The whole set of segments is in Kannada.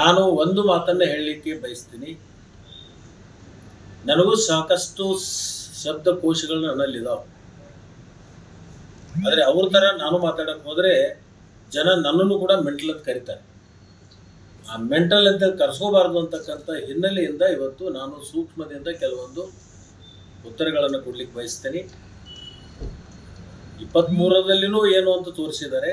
ನಾನು ಒಂದು ಮಾತನ್ನ ಹೇಳಲಿಕ್ಕೆ ಬಯಸ್ತೀನಿ. ನನಗೂ ಸಾಕಷ್ಟು ಶಬ್ದಕೋಶಗಳು ನನ್ನಲ್ಲಿದಾವೆ. ಆದರೆ ಅವ್ರ ಥರ ನಾನು ಮಾತಾಡಕ್ಕೆ ಹೋದರೆ ಜನ ನನ್ನನ್ನು ಕೂಡ ಮೆಂಟಲ್ ಅಂತ ಕರೀತಾರೆ. ಆ ಮೆಂಟಲ್ ಅಂತ ಕರೆಸ್ಕೋಬಾರ್ದು ಅಂತಕ್ಕಂಥ ಹಿನ್ನೆಲೆಯಿಂದ ಇವತ್ತು ನಾನು ಸೂಕ್ಷ್ಮದಿಂದ ಕೆಲವೊಂದು ಉತ್ತರಗಳನ್ನು ಕೊಡ್ಲಿಕ್ಕೆ ಬಯಸ್ತೇನೆ. ಇಪ್ಪತ್ತ್ಮೂರರಲ್ಲಿನೂ ಏನು ಅಂತ ತೋರಿಸಿದ್ದಾರೆ.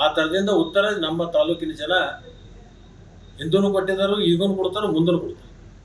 ಆ ಥರದಿಂದ ಉತ್ತರ ನಮ್ಮ ತಾಲೂಕಿನ ಜನ ಹಿಂದೂ ಕೊಟ್ಟಿದ್ದಾರೆ ಈಗೂ ಕೊಡ್ತಾರೆ ಮುಂದೂ ಕೊಡ್ತಾರೆ.